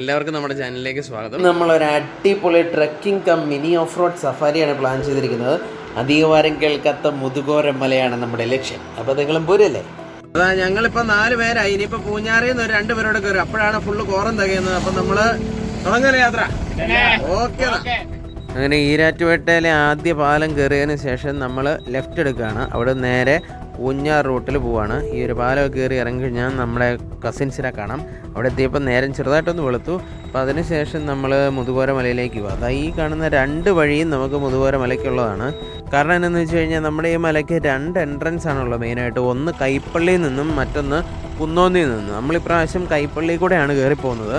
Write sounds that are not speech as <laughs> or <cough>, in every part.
എല്ലാവർക്കും നമ്മുടെ ചാനലിലേക്ക് സ്വാഗതം. നമ്മൾ ഒരു അടിപൊളി trekking cum mini off road സഫാരിയാണ് plan ചെയ്തിരിക്കുന്നത്. അധികവാരം കേൾക്കാത്ത മുതുകോര മലയാണ് നമ്മുടെ ലക്ഷ്യം. അപ്പോൾ നിങ്ങളും പോരല്ലേ? അതാ ഞങ്ങളിപ്പോ നാല് പേരായി. ഇനിയിപ്പോ പൂഞ്ഞാറിൽ നിന്ന് ഒരു രണ്ട് പേരോട് കയറും. അപ്പോഴാണ് ഫുള്ള് കോറം തകയുന്നത്. അപ്പൊ നമ്മൾ തുടങ്ങല്ലേ യാത്ര? ഓക്കെ അങ്ങനെ ഈരാറ്റുപേട്ടയിലെ ആദ്യ പാലം കയറിയതിന് ശേഷം നമ്മൾ ലെഫ്റ്റ് എടുക്കുകയാണ്. അവിടെ നേരെ പൂഞ്ഞാർ റൂട്ടിൽ പോവാണ്. ഈ ഒരു പാലം കയറി ഇറങ്ങി കഴിഞ്ഞാൽ നമ്മുടെ കസിൻസിനെ കാണാം. അവിടെ എത്തിയപ്പോൾ നേരം ചെറുതായിട്ടൊന്ന് വെളുത്തു. അപ്പോൾ അതിനുശേഷം നമ്മൾ മുതുകോര മലയിലേക്ക് പോകുക അതാ ഈ കാണുന്ന രണ്ട് വഴിയും നമുക്ക് മുതുകോര മലയ്ക്കുള്ളതാണ് കാരണം എന്താണെന്ന് വെച്ച് കഴിഞ്ഞാൽ നമ്മുടെ ഈ മലയ്ക്ക് രണ്ട് എൻട്രൻസ് ആണുള്ളത് മെയിനായിട്ട് ഒന്ന് കൈപ്പള്ളിയിൽ നിന്നും മറ്റൊന്ന് കുന്നോന്നിൽ നമ്മൾ ഇപ്രാവശ്യം കൈപ്പള്ളി കൂടെയാണ് കയറിപ്പോകുന്നത്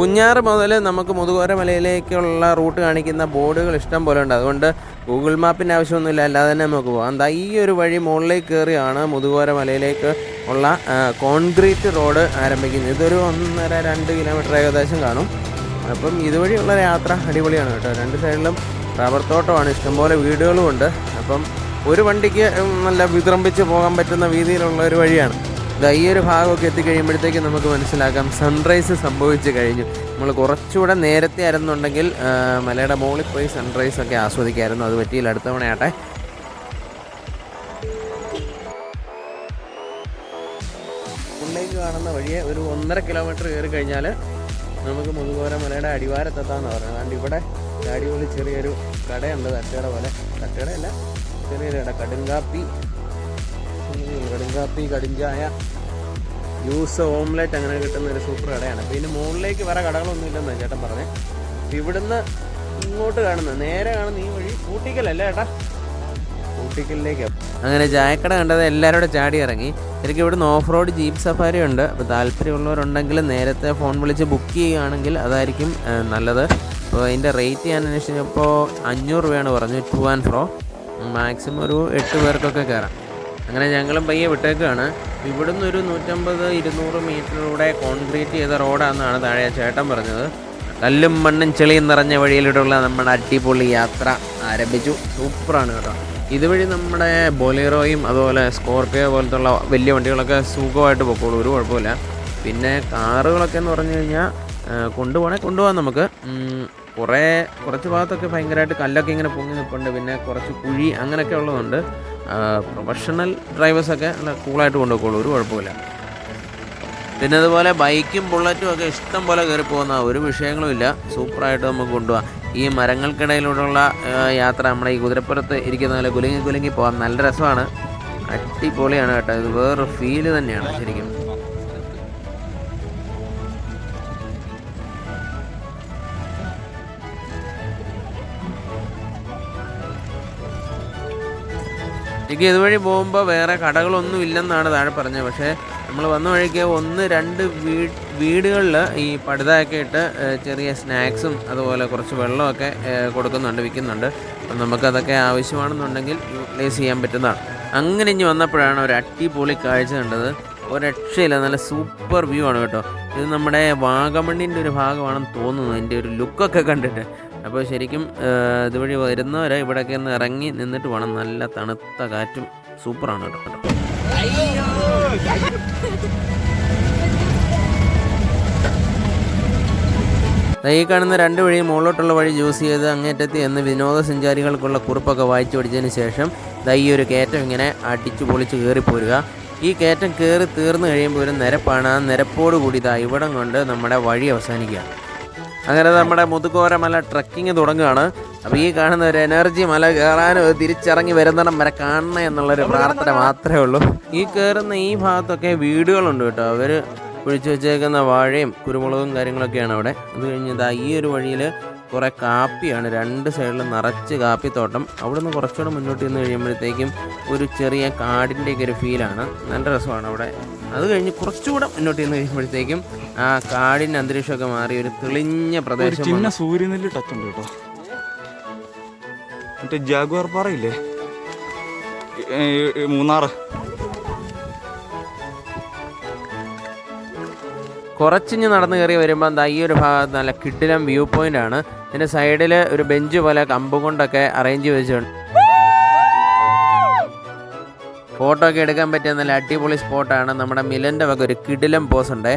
ഊഞ്ഞാറ് മുതൽ നമുക്ക് മുതുകോര മലയിലേക്കുള്ള റൂട്ട് കാണിക്കുന്ന ബോർഡുകൾ ഇഷ്ടം പോലെ ഉണ്ട്. അതുകൊണ്ട് ഗൂഗിൾ മാപ്പിന്റെ ആവശ്യമൊന്നുമില്ല. അല്ലാതെ തന്നെ നമുക്ക് പോകാം. എന്താ ഈ ഒരു വഴി മുകളിലേക്ക് കയറിയാണ് മുതുകോര മലയിലേക്ക് ഉള്ള കോൺക്രീറ്റ് റോഡ് ആരംഭിക്കുന്നത്. ഇതൊരു ഒന്നര രണ്ട് കിലോമീറ്റർ ഏകദേശം കാണും. അപ്പം ഇതുവഴിയുള്ള യാത്ര അടിപൊളിയാണ് കേട്ടോ. രണ്ട് സൈഡിലും റബ്ബർ തോട്ടമാണ്. ഇഷ്ടംപോലെ വീടുകളും ഉണ്ട് അപ്പം ഒരു വണ്ടിക്ക് നല്ല വിതറമ്പിച്ച് പോകാൻ പറ്റുന്ന രീതിയിലുള്ള ഒരു വഴിയാണ്. ഈ ഒരു ഭാഗമൊക്കെ എത്തിക്കഴിയുമ്പോഴത്തേക്ക് നമുക്ക് മനസ്സിലാക്കാം സൺറൈസ് സംഭവിച്ചു കഴിഞ്ഞു. നമ്മൾ കുറച്ചുകൂടെ നേരത്തെ ആയിരുന്നുണ്ടെങ്കിൽ മലയുടെ മുകളിൽ പോയി സൺറൈസ് ഒക്കെ ആസ്വദിക്കായിരുന്നു. അത് പറ്റിയില്ല അടുത്ത തവണയാട്ടെ. ഉള്ളിലേക്ക് കാണുന്ന വഴിയെ ഒരു ഒന്നര കിലോമീറ്റർ കയറി കഴിഞ്ഞാൽ നമുക്ക് മുതുകോര മലയുടെ അടിവാരത്തെത്താന്ന് പറയുന്നത്. അതുകൊണ്ട് ഇവിടെ അടിപൊളി ചെറിയൊരു കടയുണ്ട് തട്ടുകട പോലെ. തട്ടുകടയല്ല ചെറിയൊരു കട കടുങ്കാപ്പി കടുങ്കാപ്പി കടിഞ്ചായ ജ്യൂസ് ഓംലെറ്റ് അങ്ങനെ കിട്ടുന്ന ഒരു സൂപ്പർ കടയാണ്. പിന്നെ മുകളിലേക്ക് വേറെ കടകളൊന്നും ചേട്ടൻ പറഞ്ഞേ. ഇവിടുന്ന് ഇങ്ങോട്ട് കാണുന്നത് നേരെ കാണുന്ന ഈ വഴി ഊട്ടിക്കലല്ലേ ചേട്ടാ? ഊട്ടിക്കലിലേക്ക്. അങ്ങനെ ചായക്കട കണ്ടത് എല്ലാവരും കൂടെ ചാടി ഇറങ്ങി. എനിക്ക് ഇവിടുന്ന് ഓഫ് റോഡ് ജീപ്പ് സഫാരി ഉണ്ട്. അപ്പോൾ താല്പര്യമുള്ളവരുണ്ടെങ്കിൽ നേരത്തെ ഫോൺ വിളിച്ച് ബുക്ക് ചെയ്യുകയാണെങ്കിൽ അതായിരിക്കും നല്ലത്. അപ്പോൾ അതിന്റെ റേറ്റ് ഞാൻ അന്വേഷിച്ചപ്പോൾ അഞ്ഞൂറ് രൂപയാണ് പറഞ്ഞു ടു ആൻഡ് ഫ്രോ മാക്സിമം ഒരു എട്ട് പേർക്കൊക്കെ കയറാം അങ്ങനെ ഞങ്ങളും പയ്യെ വിട്ടേക്കുകയാണ് ഇവിടുന്ന് ഒരു നൂറ്റമ്പത് ഇരുന്നൂറ് മീറ്ററിലൂടെ കോൺക്രീറ്റ് ചെയ്ത റോഡാണെന്നാണ് താഴെ ചേട്ടൻ പറഞ്ഞത്. കല്ലും മണ്ണും ചെളിയും നിറഞ്ഞ വഴിയിലൂടെയുള്ള നമ്മുടെ അടിപൊളി യാത്ര ആരംഭിച്ചു. സൂപ്പറാണ് കേട്ടോ. ഇതുവഴി നമ്മുടെ ബൊലേറോയും അതുപോലെ സ്കോർപ്പിയോ പോലത്തുള്ള വലിയ വണ്ടികളൊക്കെ സുഖമായിട്ട് പൊക്കോളൂ ഒരു കുഴപ്പമില്ല. പിന്നെ കാറുകളൊക്കെ എന്ന് പറഞ്ഞു കഴിഞ്ഞാൽ കൊണ്ടുപോകണേ കൊണ്ടുപോകാം നമുക്ക്. കുറേ കുറച്ച് ഭാഗത്തൊക്കെ ഭയങ്കരമായിട്ട് കല്ലൊക്കെ ഇങ്ങനെ പൊങ്ങി നിൽപ്പുണ്ട് പിന്നെ കുറച്ച് കുഴി അങ്ങനെയൊക്കെ ഉള്ളതുണ്ട്. പ്രൊഫഷണൽ ഡ്രൈവേഴ്സൊക്കെ നല്ല കൂളായിട്ട് കൊണ്ടുപോയിക്കോളൂ ഒരു കുഴപ്പമില്ല പിന്നെ അതുപോലെ ബൈക്കും ബുള്ളറ്റും ഒക്കെ ഇഷ്ടം പോലെ കയറി പോകുന്ന ഒരു വിഷയങ്ങളുമില്ല സൂപ്പറായിട്ട് നമുക്ക് കൊണ്ടുപോകാം. ഈ മരങ്ങൾക്കിടയിലൂടെയുള്ള യാത്ര നമ്മുടെ ഈ കുതിരപ്പുറത്ത് ഇരിക്കുന്ന പോലെ കുലുങ്ങി കുലുങ്ങി പോകാം നല്ല രസമാണ്. അടിപൊളിയാണ് കേട്ടോ. ഇത് വേറൊരു ഫീൽ തന്നെയാണ് ശരിക്കും. എനിക്ക് ഇതുവഴി പോകുമ്പോൾ വേറെ കടകളൊന്നും ഇല്ലെന്നാണ് താഴെ പറഞ്ഞത്. പക്ഷേ നമ്മൾ വന്ന വഴിക്ക് ഒന്ന് രണ്ട് വീ വീടുകളിൽ ഈ പടുതയൊക്കെ ഇട്ട് ചെറിയ സ്നാക്സും അതുപോലെ കുറച്ച് വെള്ളമൊക്കെ കൊടുക്കുന്നുണ്ട് വിൽക്കുന്നുണ്ട്. അപ്പം നമുക്കതൊക്കെ ആവശ്യമാണെന്നുണ്ടെങ്കിൽ യൂട്ടിലൈസ് ചെയ്യാൻ പറ്റുന്നതാണ്. അങ്ങനെ ഇനി വന്നപ്പോഴാണ് ഒരു അടിപൊളി കാഴ്ച കണ്ടത്. ഒരു രക്ഷയില്ല നല്ല സൂപ്പർ വ്യൂ ആണ് കേട്ടോ. ഇത് നമ്മുടെ വാഗമണ്ണിന്റെ ഒരു ഭാഗമാണെന്ന് തോന്നുന്നു എന്റെ ഒരു ലുക്കൊക്കെ കണ്ടിട്ട്. അപ്പോൾ ശരിക്കും ഇതുവഴി വരുന്നവരെ ഇവിടെയൊക്കെ ഒന്ന് ഇറങ്ങി നിന്നിട്ട് വേണം. നല്ല തണുത്ത കാറ്റും സൂപ്പറാണ് കേട്ടോ. ഈ കാണുന്ന രണ്ട് വഴി മുകളിലോട്ടുള്ള വഴി യൂസ് ചെയ്ത് അങ്ങേറ്റത്തി എന്ന് വിനോദസഞ്ചാരികൾക്കുള്ള കുറിപ്പൊക്കെ വായിച്ചു പഠിച്ചതിന് ശേഷം ഈ ഒരു കയറ്റം ഇങ്ങനെ അടിച്ചു പൊളിച്ച് കയറിപ്പോരുക പോരുക. ഈ കയറ്റം കയറി തീർന്നു കഴിയുമ്പോൾ ഒരു നിരപ്പാണ്. ആ നിരപ്പോട് കൂടി ഇതാ ഇവിടം കൊണ്ട് നമ്മുടെ വഴി അവസാനിക്കുക. അങ്ങനെ നമ്മുടെ മുതുകോര മല ട്രക്കിങ് തുടങ്ങുകയാണ്. അപ്പോൾ ഈ കാണുന്ന ഒരു എനർജി മല കയറാനും തിരിച്ചിറങ്ങി വരുന്നിടം വരെ കാണണം എന്നുള്ളൊരു പ്രാർത്ഥന മാത്രമേ ഉള്ളൂ. ഈ കയറുന്ന ഈ ഭാഗത്തൊക്കെ വീടുകളുണ്ട് കേട്ടോ. അവർ കുഴിച്ചു വെച്ചേക്കുന്ന വാഴയും കുരുമുളകും കാര്യങ്ങളൊക്കെയാണ് അവിടെ. അത് കഴിഞ്ഞ് ഇതാ ഈ ഒരു വഴിയിൽ കുറേ കാപ്പിയാണ്. രണ്ട് സൈഡിലും നിറച്ച് കാപ്പിത്തോട്ടം. അവിടെ നിന്ന് കുറച്ചുകൂടെ മുന്നോട്ട് ചെന്ന് കഴിയുമ്പോഴത്തേക്കും ഒരു ചെറിയ കാടിന്റെയൊക്കെ ഒരു ഫീലാണ് നല്ല രസമാണ് അവിടെ. അത് കഴിഞ്ഞ് കുറച്ചുകൂടെ മുന്നോട്ട് ചെന്ന് കഴിയുമ്പോഴത്തേക്കും ആ കാടിന്റെ അന്തരീക്ഷമൊക്കെ മാറി ഒരു തെളിഞ്ഞ പ്രദേശം ചിന്ന സൂര്യനെല്ലി ടച്ച് ഉണ്ട് കേട്ടോ. മറ്റേ ജാഗ്വാർ പാറയില്ലേ? മൂന്നാറ്. കുറച്ചിഞ്ഞ് നടന്ന് കയറി വരുമ്പോൾ എന്താ ഈ ഒരു ഭാഗത്ത് നല്ല കിട്ടിലം വ്യൂ പോയിന്റ് ആണ് ഇതിന്റെ സൈഡിൽ ഒരു ബെഞ്ച് പോലെ കമ്പ് കൊണ്ടൊക്കെ അറേഞ്ച് വെച്ചിട്ടുണ്ട്. ഫോട്ടോ ഒക്കെ എടുക്കാൻ പറ്റിയ നല്ല അടിപൊളി സ്പോട്ടാണ് നമ്മുടെ മിലന്റെ വക ഒരു കിടിലം പോസ് ഉണ്ടേ.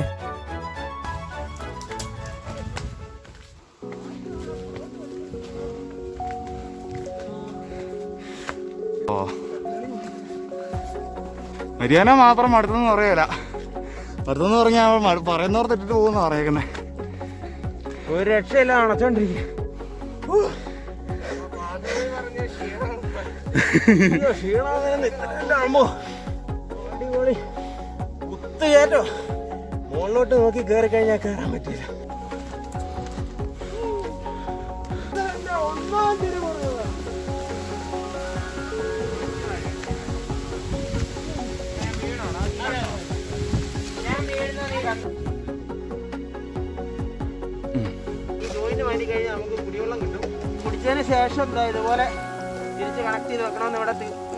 ഹരിയാന മാത്രം മടുത്തെന്ന് പറയല. മടുത്തെന്ന് പറഞ്ഞാൽ പറയുന്നവർ തെറ്റിട്ട് പോകുന്ന പറയേക്കുന്നേ. ഒരു രക്ഷയില്ല അണച്ചോണ്ടിരിക്കുക അടിപൊളി. കുത്ത് കയറ്റോ മുകളിലോട്ട് നോക്കി കയറി കഴിഞ്ഞാൽ കയറാൻ പറ്റില്ല മാറ്റി കഴിഞ്ഞാൽ നമുക്ക് കുടിവെള്ളം കിട്ടും. കുടിച്ചതിന് ശേഷം എന്താ ഇതുപോലെ തിരിച്ച് കണക്ട് ചെയ്ത് വെക്കണമെന്ന് ഇവിടെ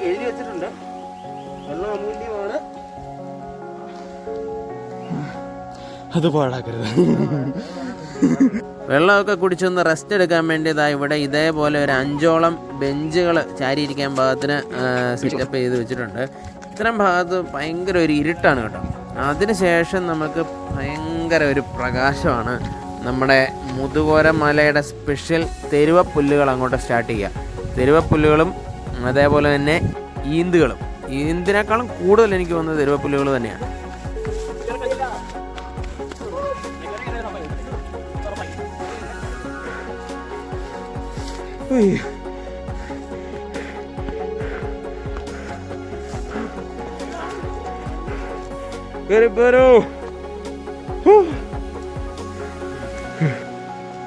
എഴുതി വെച്ചിട്ടുണ്ട്. വെള്ളം അമൂല്യമാണ് അത് പാടാക്കരുത് വെള്ളമൊക്കെ കുടിച്ചൊന്ന് റെസ്റ്റ് എടുക്കാൻ വേണ്ടിയതാ ഇവിടെ ഇതേപോലെ ഒരു അഞ്ചോളം ബെഞ്ചുകൾ ചാരിയിരിക്കാൻ ഭാഗത്തിന് സെറ്റപ്പ് ചെയ്ത് വെച്ചിട്ടുണ്ട്. ഇത്തരം ഭാഗത്ത് ഭയങ്കര ഒരു ഇരുട്ടാണ് കേട്ടോ. അതിനുശേഷം നമുക്ക് ഭയങ്കര ഒരു പ്രകാശമാണ് നമ്മുടെ മുതുകോര മലയുടെ സ്പെഷ്യൽ തെരുവപ്പുല്ലുകൾ അങ്ങോട്ട് സ്റ്റാർട്ട് ചെയ്യുക. തെരുവപ്പുല്ലുകളും അതേപോലെ തന്നെ ഈന്തുകളും. ഈന്തിനേക്കാളും കൂടുതൽ എനിക്ക് വന്നത് തെരുവപ്പുല്ലുകൾ തന്നെയാണ്. Get it, Beto! പോരൂ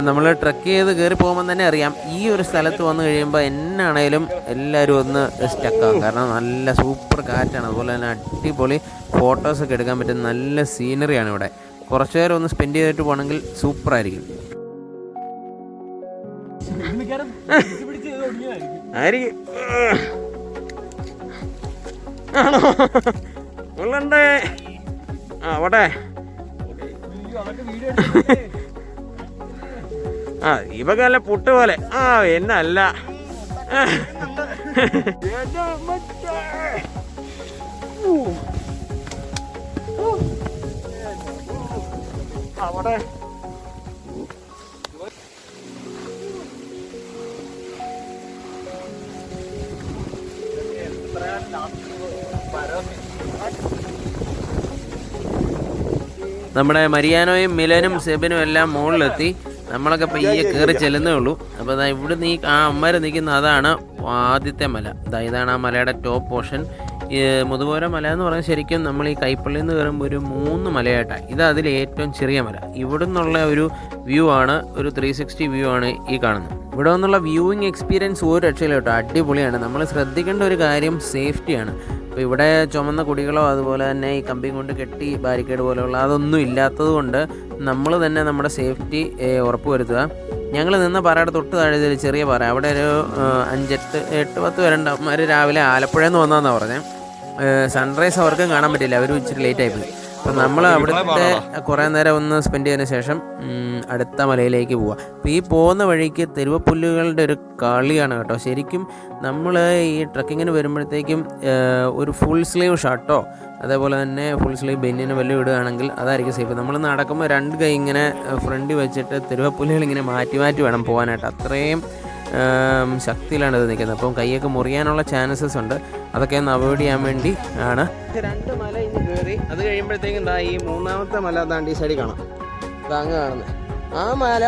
നമ്മൾ ട്രക്ക് ചെയ്ത് കയറി പോകുമ്പോൾ തന്നെ അറിയാം. ഈ ഒരു സ്ഥലത്ത് വന്നു കഴിയുമ്പോൾ എന്നാണേലും എല്ലാവരും ഒന്ന് സ്റ്റക്കാകും കാരണം നല്ല സൂപ്പർ കാറ്റാണ്. അതുപോലെ തന്നെ അടിപൊളി ഫോട്ടോസൊക്കെ എടുക്കാൻ പറ്റുന്ന നല്ല സീനറിയാണ് ഇവിടെ. കുറച്ച് നേരം ഒന്ന് സ്പെൻഡ് ചെയ്തിട്ട് പോകണമെങ്കിൽ സൂപ്പർ ആയിരിക്കും. ആണോ? ഉള്ളണ്ടേ ആ പോട്ടെ. ആ ഇവക്ക് നല്ല പുട്ട് പോലെ. ആ എന്നല്ല. അവിടെ. നമ്മുടെ മരിയാനോയും മിലനും സെബിനും എല്ലാം മുകളിലെത്തി. നമ്മളൊക്കെ പയ്യെ കയറി ചെല്ലുന്നേ ഉള്ളൂ. അപ്പോൾ ഇവിടെ നീ ആ അമ്മര് നിൽക്കുന്ന അതാണ് ആദ്യത്തെ മല. ദാ ഇതാണ് ആ മലയുടെ ടോപ്പ് പോർഷൻ മുതുപോര മല എന്ന് പറഞ്ഞാൽ ശരിക്കും നമ്മൾ ഈ കൈപ്പള്ളിയിൽ നിന്ന് കയറുമ്പോൾ ഒരു മൂന്ന് മലയായിട്ടാണ് ഇത് അതിൽ ഏറ്റവും ചെറിയ മല. ഇവിടെ നിന്നുള്ള ഒരു വ്യൂ ആണ് ഒരു ത്രീ സിക്സ്റ്റി വ്യൂ ആണ് ഈ കാണുന്നത്. ഇവിടെ നിന്നുള്ള വ്യൂവിങ് എക്സ്പീരിയൻസ് ഒരു രക്ഷയില്ല കേട്ടോ. അടിപൊളിയാണ്. നമ്മൾ ശ്രദ്ധിക്കേണ്ട ഒരു കാര്യം സേഫ്റ്റിയാണ് അപ്പോൾ ഇവിടെ ചുമന്ന കുടികളോ അതുപോലെ തന്നെ ഈ കമ്പി കൊണ്ട് കെട്ടി ബാരിക്കേഡ് പോലെയുള്ള അതൊന്നും ഇല്ലാത്തത് കൊണ്ട് നമ്മൾ തന്നെ നമ്മുടെ സേഫ്റ്റി ഉറപ്പുവരുത്തുക. ഞങ്ങൾ നിന്ന പാറയുടെ തൊട്ട് താഴെ ഒരു ചെറിയ പാറ. അവിടെ ഒരു അഞ്ചെട്ട് എട്ട് പത്ത് പേരുണ്ട് അവർ രാവിലെ ആലപ്പുഴയിൽ നിന്ന് വന്നതെന്നാണ് പറഞ്ഞത് സൺറൈസ് അവർക്കും കാണാൻ പറ്റില്ല അവർ ഇച്ചിരി ലേറ്റ് ആയിപ്പോയി അപ്പം നമ്മൾ അവിടുത്തെ കുറേ നേരം ഒന്ന് സ്പെൻഡ് ചെയ്തതിന് ശേഷം അടുത്ത മലയിലേക്ക് പോവാം. അപ്പോൾ ഈ പോകുന്ന വഴിക്ക് തെരുവപ്പുല്ലുകളുടെ ഒരു കളിയാണ് കേട്ടോ. ശരിക്കും നമ്മൾ ഈ ട്രക്കിങ്ങിന് വരുമ്പോഴത്തേക്കും ഒരു ഫുൾ സ്ലീവ് ഷർട്ടോ അതേപോലെ തന്നെ ഫുൾ സ്ലീവ് ബെന്നിന് വല്ലതും ഇടുകയാണെങ്കിൽ അതായിരിക്കും സേഫ് നമ്മൾ നടക്കുമ്പോൾ രണ്ട് കൈ ഇങ്ങനെ ഫ്രണ്ടിൽ വെച്ചിട്ട് തെരുവപ്പുല്ലുകൾ ഇങ്ങനെ മാറ്റി മാറ്റി വേണം പോകാനായിട്ട്. അത്രയും ശക്തിയിലാണ് ഇത് നിൽക്കുന്നത്. അപ്പം കൈയൊക്കെ മുറിയാനുള്ള ചാൻസസ് ഉണ്ട്. അതൊക്കെ ഒന്ന് അവോയ്ഡ് ചെയ്യാൻ വേണ്ടി ആണ്. രണ്ട് മല ഇനി കയറി അത് കഴിയുമ്പോഴത്തേക്കും എന്താ ഈ മൂന്നാമത്തെ മല താണ്ടി ഈ സൈഡിൽ കാണാം. ഇതാ അങ്ങ് കാണുന്നത് ആ മല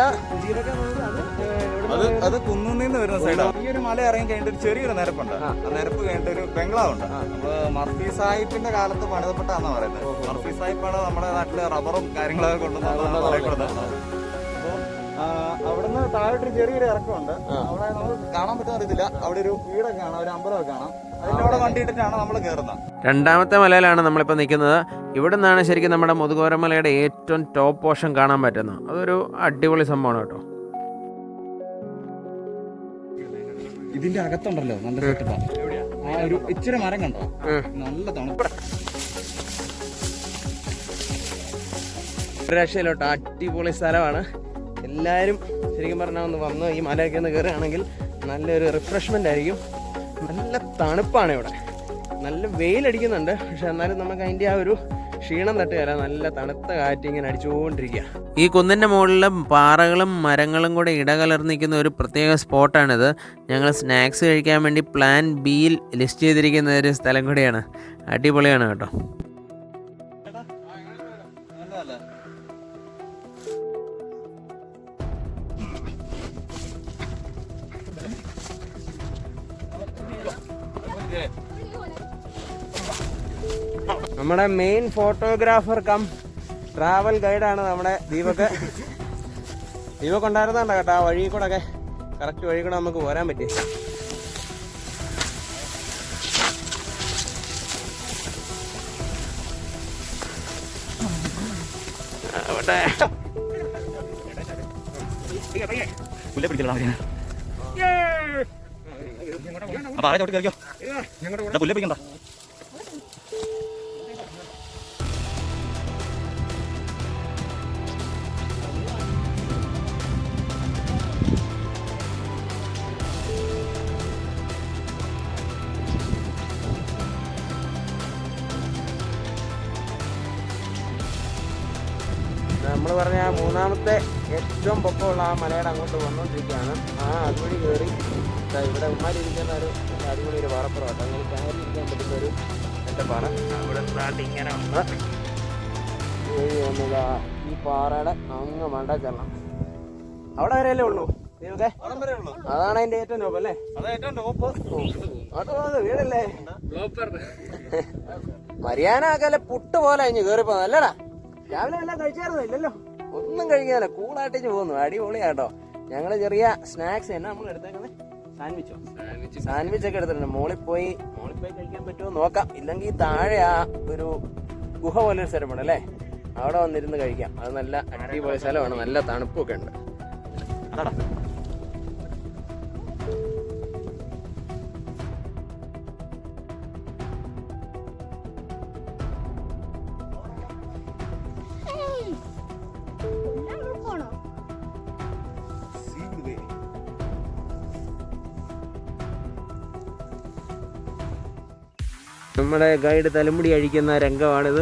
അത് അത് കുന്നുനിന്ന് വരുന്ന സൈഡാണ് ഈ ഒരു മല ഇറങ്ങി കഴിഞ്ഞിട്ട് ഒരു ചെറിയൊരു നിരപ്പുണ്ട്. ആ. നിരപ്പ് കഴിഞ്ഞിട്ട് ഒരു ബംഗ്ലാവുണ്ട് നമ്മൾ മർഫി സാഹിബിന്റെ കാലത്ത് പണിതപ്പെട്ടാന്ന് പറയുന്നത്. മർഫി സാഹിബാണ് നമ്മുടെ നാട്ടിൽ റബ്ബറും കാര്യങ്ങളൊക്കെ കൊണ്ടുവന്നത് അവിടുന്ന് താഴോട്ടൊരു ചെറിയൊരു ഇറക്കമുണ്ട്. അവിടെ നമ്മൾ കാണാൻ പറ്റുന്ന അറിയത്തില്ല. അവിടെ ഒരു വീടൊക്കെ കാണാം ഒരു അമ്പലമൊക്കെ കാണാം. രണ്ടാമത്തെ മലയിലാണ് നമ്മളിപ്പോൾ നിൽക്കുന്നത്. ഇവിടെ നിന്നാണ് ശരിക്കും നമ്മുടെ മുതുകോരമലയുടെ ഏറ്റവും ടോപ്പ് പോർഷൻ കാണാൻ പറ്റുന്നത്. അതൊരു അടിപൊളി സംഭവമാണ് കേട്ടോ. ഇതിന്റെ അകത്തുണ്ടല്ലോ നല്ല സെറ്റപ്പാ ആ ഒരു ഇച്ചിരി മരം കണ്ടോ? നല്ല തണുപ്പ്. ഒരു രക്ഷയിലോട്ടോ. അടിപൊളി സ്ഥലമാണ്. എല്ലാവരും ശരിക്കും പറഞ്ഞാൽ ഒന്ന് വന്ന് ഈ മലയൊക്കെ ഒന്ന് കയറുകയാണെങ്കിൽ നല്ലൊരു റിഫ്രഷ്മെന്റ് ആയിരിക്കും. നല്ല തണുപ്പാണ് ഇവിടെ. നല്ല വെയിലടിക്കുന്നുണ്ട്. പക്ഷെ എന്നാലും നമുക്ക് അതിന്റെ ആ ഒരു ക്ഷീണം തട്ടുകയല്ല നല്ല തണുത്ത കാറ്റ് ഇങ്ങനെ അടിച്ചുകൊണ്ടിരിക്കുക. ഈ കുന്നിന്റെ മുകളിലും പാറകളും മരങ്ങളും കൂടെ ഇടകലർന്നിരിക്കുന്ന ഒരു പ്രത്യേക സ്പോട്ടാണിത്. ഞങ്ങൾ സ്നാക്സ് കഴിക്കാൻ വേണ്ടി പ്ലാൻ ബിയിൽ ലിസ്റ്റ് ചെയ്തിരിക്കുന്ന ഒരു സ്ഥലം കൂടിയാണ്. അടിപൊളിയാണ് കേട്ടോ. നമ്മുടെ മെയിൻ ഫോട്ടോഗ്രാഫർ കം ട്രാവൽ ഗൈഡാണ് നമ്മുടെ ദീപക്. ദീപക് ഉണ്ടായിരുന്നുണ്ട് കേട്ടോ? ആ വഴി കൂടെ ഒക്കെ കറക്റ്റ് വഴി കൂടെ നമുക്ക് പോരാൻ പറ്റി. പുല്ലെ എടാ, പുല്ലെ പിടിക്കണ്ട. നമ്മൾ പറഞ്ഞ ആ മൂന്നാമത്തെ ഏറ്റവും പൊക്കമുള്ള ആ മലയുടെ അങ്ങോട്ട് വന്നുകൊണ്ടിരിക്കുകയാണ് ആ അതുവഴി കയറി ഇവിടെ ഉമ്മാരിയിരിക്കുന്ന ഒരു അടിപൊളി ഒരു പാറപ്പുറമാണ് അങ്ങനെ കയറി ഇരിക്കാൻ പറ്റുന്ന ഒരു സെറ്റപ്പാണ് അവിടെ നിന്നാണ്ട് ഇങ്ങനെ വന്ന് വന്നതാ ഈ പാറയുടെ അങ്ങ് മണ്ട ചെല്ലണം. അവിടെ വരെയല്ലേ ഉള്ളൂ? അതാണ് അതിന്റെ ഏറ്റവും ടോപ്പ് അല്ലേ? അതാ ഏറ്റവും ടോപ്പ് അത് അത് വീടല്ലേ? മരിയാനാക്കല്ലേ പുട്ട് പോലെ കഴിഞ്ഞ് കേറിപ്പോ നല്ലടാ രാവിലെ എല്ലാം കഴിച്ചായിരുന്നു? ഇല്ലല്ലോ. ഒന്നും കഴിക്കാനല്ല. കൂളായിട്ട് പോകുന്നു. അടിപൊളിയാട്ടോ. ഞങ്ങൾ ചെറിയ സ്നാക്സ് എന്നാ നമ്മൾ എടുത്തേക്കുന്നത്? സാൻഡ്വിച്ചോ? സാൻഡ്വിച്ച്. ഒക്കെ എടുത്തിട്ടുണ്ട്. മോളിൽ പോയി മോളിൽ പോയി കഴിക്കാൻ പറ്റുമോ നോക്കാം. ഇല്ലെങ്കിൽ താഴെ ആ ഒരു ഗുഹ പോലെ ഒരു സ്ഥലമുണ്ട് അല്ലേ? അവിടെ വന്നിരുന്ന് കഴിക്കാം. അത് നല്ല അടിപൊളി സ്ഥലമാണ്. നല്ല തണുപ്പൊക്കെ ഉണ്ട്. അതാടാ. നമ്മുടെ ഗൈഡ് തലമുടി അഴിക്കുന്ന രംഗമാണിത്.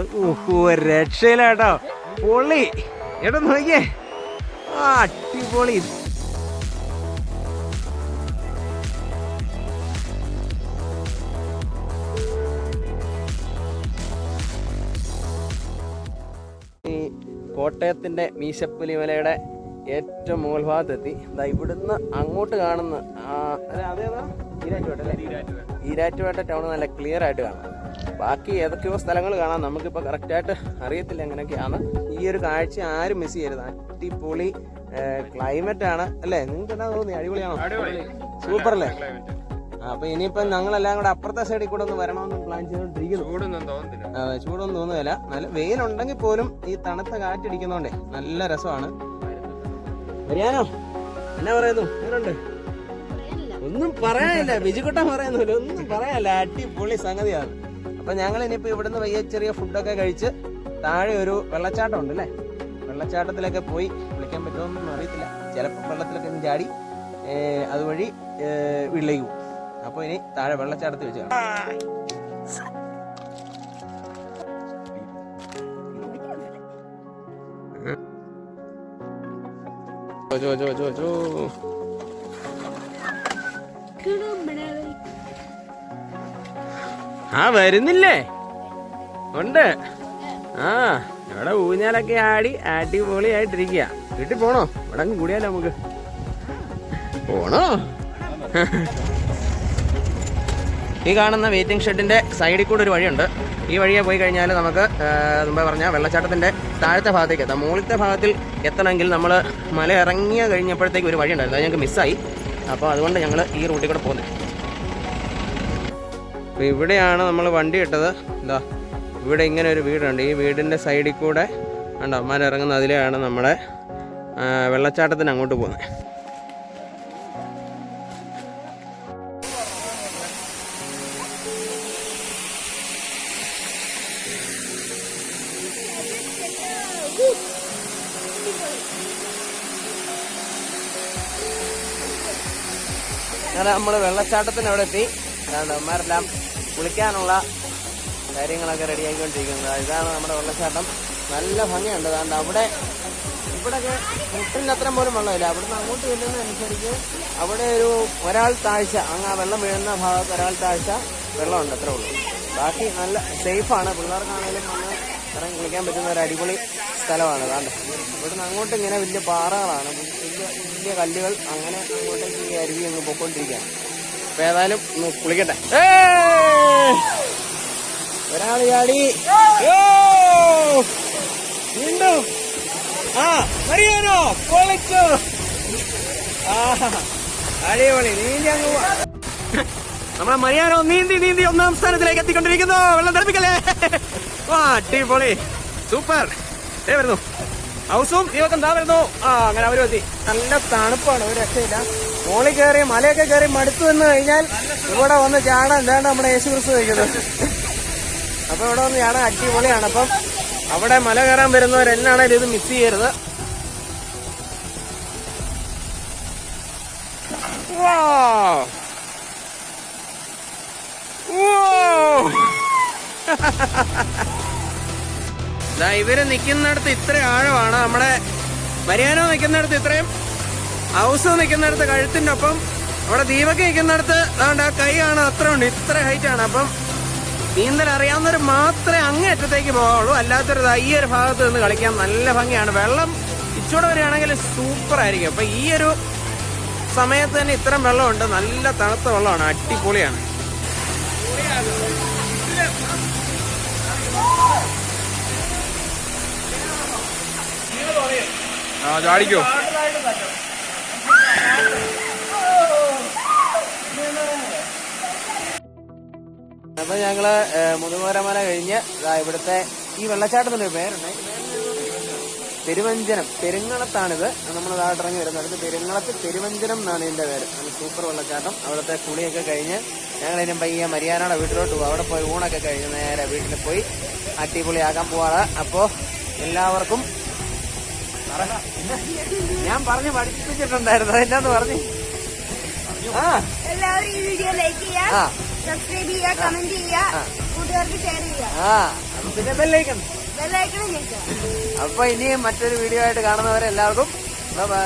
രക്ഷയിലാട്ടോ. പൊള്ളി എടാ നോക്കിയേ. ആ അടിപൊളി. ഈ കോട്ടയത്തിന്റെ മീശപ്പുലി മലയുടെ ഏറ്റവും മുകൾ ഭാഗത്തെത്തി ദാ ഇവിടുന്ന് അങ്ങോട്ട് കാണുന്ന അതെ അതേതാ? ഈരാറ്റുപേട്ട ടൗൺ നല്ല ക്ലിയർ ആയിട്ട് കാണാം. ബാക്കി ഏതൊക്കെയോ സ്ഥലങ്ങൾ കാണാം. നമുക്കിപ്പോൾ കറക്റ്റായിട്ട് അറിയത്തില്ല എങ്ങനെയൊക്കെയാണ് ഈ ഒരു കാഴ്ച ആരും മിസ് ചെയ്യരുത്. അടിപൊളി ക്ലൈമറ്റ് ആണ്. അല്ലേ? നിങ്ങൾക്ക് എന്താ തോന്നി അടിപൊളിയാണോ? സൂപ്പർ അല്ലേ അപ്പൊ ഇനിയിപ്പം ഞങ്ങളെല്ലാം കൂടെ അപ്പുറത്തെ സൈഡിൽ കൂടെ ഒന്ന് വരണമെന്ന് പ്ലാൻ ചെയ്തോണ്ടിരിക്കുന്നു. അതെ ചൂടൊന്നും തോന്നുന്നില്ല. നല്ല വെയിലുണ്ടെങ്കിൽ പോലും ഈ തണുത്ത കാറ്റടിക്കുന്നോണ്ടേ നല്ല രസമാണ്. വരിയാനോ എന്നാ പറയുന്നു? എങ്ങനെയുണ്ട് ഒന്നും പറയാനില്ല. ബിജുക്കുട്ടൻ പറയുന്നില്ല ഒന്നും പറയാനില്ല. അടിപൊളി സംഗതിയാണ്. അപ്പൊ ഞങ്ങൾ ഇനിയിപ്പോ ഇവിടുന്ന് വയ്യ ചെറിയ ഫുഡൊക്കെ കഴിച്ച് താഴെ ഒരു വെള്ളച്ചാട്ടം ഉണ്ട് അല്ലേ? വെള്ളച്ചാട്ടത്തിലൊക്കെ പോയി കുളിക്കാൻ പറ്റുമോന്നൊന്നും അറിയത്തില്ല. ചിലപ്പോൾ വെള്ളത്തിലൊക്കെ ഒന്ന് ചാടി അതുവഴി വീട്ടിലേക്ക് പോകും. അപ്പോൾ ഇനി താഴെ വെള്ളച്ചാട്ടത്തിൽ വെച്ച് കാണാം. ചോ ചോ ചോ ചോ ആ വരുന്നില്ലേ? ഉണ്ട്. ആ ഇവിടെ ഊഞ്ഞാലൊക്കെ ആടി അടിപൊളിയായിട്ടിരിക്കുക വീട്ടിൽ പോണോ? ഇവിടെ കൂടിയാലോ നമുക്ക്? പോണോ? ഈ കാണുന്ന വെയിറ്റിംഗ് ഷെഡിന്റെ സൈഡിൽ കൂടെ ഒരു വഴിയുണ്ട്. ഈ വഴിയെ പോയി കഴിഞ്ഞാൽ നമുക്ക് മുമ്പേ പറഞ്ഞ വെള്ളച്ചാട്ടത്തിന്റെ താഴത്തെ ഭാഗത്തേക്ക് എത്താം. മുകളിലത്തെ ഭാഗത്തിൽ എത്തണമെങ്കിൽ നമ്മൾ മല ഇറങ്ങിയ കഴിഞ്ഞപ്പോഴത്തേക്ക് ഒരു വഴിയുണ്ടായിരുന്നു. അത് ഞങ്ങൾക്ക് മിസ്സായി അപ്പോൾ അതുകൊണ്ട് ഞങ്ങൾ ഈ റൂട്ടിൽ കൂടെ പോകുന്നത് അപ്പോൾ ഇവിടെയാണ് നമ്മൾ വണ്ടി ഇട്ടത്. എന്താ ഇവിടെ ഇങ്ങനെ ഒരു വീടുണ്ട്. ഈ വീടിന്റെ സൈഡിൽ കൂടെ ഉണ്ടോ ഇറങ്ങുന്ന അതിലെയാണ് നമ്മുടെ വെള്ളച്ചാട്ടത്തിന് അങ്ങോട്ട് പോകുന്നത്. അങ്ങനെ നമ്മൾ വെള്ളച്ചാട്ടത്തിന് അവിടെ എത്തി. അതാണ് അമ്മമാരെല്ലാം കുളിക്കാനുള്ള കാര്യങ്ങളൊക്കെ റെഡിയാക്കിക്കൊണ്ടിരിക്കുന്നത് ഇതാണ് നമ്മുടെ വെള്ളച്ചാട്ടം. നല്ല ഭംഗിയുണ്ട്. അതുകൊണ്ട് അവിടെ ഇവിടെയൊക്കെ മുട്ടിന്റെ അത്രയും പോലും വെള്ളമില്ല. അവിടുന്ന് അങ്ങോട്ട് ചെല്ലുന്നതനുസരിച്ച് അവിടെ ഒരു ഒരാൾ താഴ്ച അങ്ങ് ആ വെള്ളം വീഴുന്ന ഭാഗത്ത് ഒരാൾ താഴ്ച വെള്ളമുണ്ട്. അത്രേ ഉള്ളൂ. ബാക്കി നല്ല സേഫാണ് പിള്ളേർക്കാണെങ്കിലും വന്ന് ഇറങ്ങി കളിക്കാൻ പറ്റുന്ന ഒരു അടിപൊളി സ്ഥലമാണ്. അതാണ്ട് ഇവിടുന്ന് അങ്ങോട്ട് ഇങ്ങനെ വലിയ പാറകളാണ്. വലിയ വലിയ കല്ലുകൾ അങ്ങനെ അങ്ങോട്ടേക്ക് ഈ അരുവി അങ്ങ് പൊക്കോണ്ടിരിക്കുകയാണ് അപ്പൊ ഏതായാലും കുളിക്കട്ടെ. ഏയ്! ഒരാൾ ചാടി യോ! വീണ്ടും. ആ മറിയാനോ പൊളിച്ചു. ആ അടിപൊളി നീന്തി അങ്ങ്. നമ്മളെ മറിയാനോ നീന്തി നീന്തി ഒന്നാം സ്ഥാനത്തിലേക്ക് എത്തിക്കൊണ്ടിരിക്കുന്നു. വെള്ളം തെളിപ്പിക്കല്ലേ? അടിപൊളി. സൂപ്പർ. ഏ വരുന്നു. ഹൗസും ഇവക്കും താ വരുന്നു? ആ അങ്ങനെ അവരും എത്തി നല്ല തണുപ്പാണ് ഒരു രക്ഷയില്ല. മോളി കയറി മലയൊക്കെ കയറി മടുത്തു വന്നു കഴിഞ്ഞാൽ ഇവിടെ വന്ന് ചാടാൻ എന്താണ് നമ്മുടെ യേശു ക്രിസ്തു കഴിക്കുന്നത്. അപ്പൊ ഇവിടെ വന്ന് ചാടാൻ അടിപൊളിയാണ്. അപ്പം അവിടെ മല കയറാൻ വരുന്നവരെന്നാണേലും ഇത് മിസ് ചെയ്യരുത്. Wow! <laughs> ദാ ഇവർ നിൽക്കുന്നിടത്ത് ഇത്ര ആഴമാണ്. നമ്മുടെ മരിയാനോ നിൽക്കുന്നിടത്ത് ഇത്രയും ഹൗസ് നിൽക്കുന്നിടത്ത് കഴുത്തിന്റെ ഒപ്പം അവിടെ ദീപക്ക് നിൽക്കുന്നിടത്ത് അതുകൊണ്ട് ആ കൈ കാണാൻ അത്ര ഉണ്ട്. ഇത്ര ഹൈറ്റ് ആണ്. അപ്പം നീന്തൽ അറിയാവുന്നവർ മാത്രമേ അങ്ങേ അറ്റത്തേക്ക് പോകാവുള്ളൂ. അല്ലാത്തൊരു ഈ ഒരു ഭാഗത്ത് നിന്ന് കളിക്കാൻ നല്ല ഭംഗിയാണ്. വെള്ളം ഇച്ചൂടെ വരികയാണെങ്കിൽ സൂപ്പർ ആയിരിക്കും. അപ്പം ഈ ഒരു സമയത്ത് തന്നെ ഇത്രയും വെള്ളമുണ്ട്. നല്ല തണുത്ത വെള്ളമാണ്. അടിപൊളിയാണ്. ആ ചാടിക്കോ. അപ്പൊ ഞങ്ങൾ മുതുകോരമല കഴിഞ്ഞ് ഇവിടുത്തെ ഈ വെള്ളച്ചാട്ടത്തിന്റെ പേരുണ്ട്. പെരുവഞ്ചനം. പെരുങ്ങളത്താണിത് നമ്മൾ ഇറങ്ങി വരുന്നത്. പെരുങ്ങളത്ത് പെരുവഞ്ചനം എന്നാണ് ഇതിന്റെ പേര്. സൂപ്പർ വെള്ളച്ചാട്ടം. അവിടുത്തെ കുളിയൊക്കെ കഴിഞ്ഞ് ഞങ്ങൾ ഇനി പയ്യെ മരിയാനയുടെ വീട്ടിലോട്ട് പോകും അവിടെ പോയി ഊണൊക്കെ കഴിഞ്ഞ് നേരെ വീട്ടിൽ പോയി അടിപൊളിയാക്കാൻ പോവാറ് അപ്പോ എല്ലാവർക്കും. ഞാൻ പറഞ്ഞു പഠിപ്പിച്ചിട്ടുണ്ടായിരുന്നു. അതെന്നാന്ന് പറഞ്ഞു? ആ. എല്ലാവരും ഈ വീഡിയോ ലൈക്ക് ചെയ്യുക സബ്സ്ക്രൈബ് ചെയ്യുക കമന്റ് ചെയ്യുക കൂട്ടുകാർക്ക് ഷെയർ ചെയ്യുക. ആ. അപ്പൊ പിന്നെ ബെല്ലൈക്കണം ഞെക്കുക. അപ്പൊ ഇനിയും മറ്റൊരു വീഡിയോ ആയിട്ട് കാണുന്നവരെ എല്ലാവർക്കും ബൈ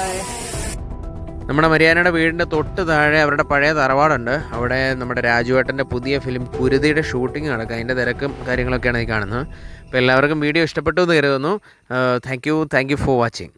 നമ്മുടെ മരിയാനയുടെ വീടിന്റെ തൊട്ട് താഴെ അവരുടെ പഴയ തറവാടുണ്ട്. അവിടെ നമ്മുടെ രാജുവേട്ടന്റെ പുതിയ ഫിലിം കുരുതിയുടെ ഷൂട്ടിംഗ് നടക്കുക അതിന്റെ തിരക്കും കാര്യങ്ങളൊക്കെയാണ് ഈ കാണുന്നത്. അപ്പോൾ എല്ലാവർക്കും വീഡിയോ ഇഷ്ടപ്പെട്ടു എന്ന് കരുതുന്നു. Thank you thank you for watching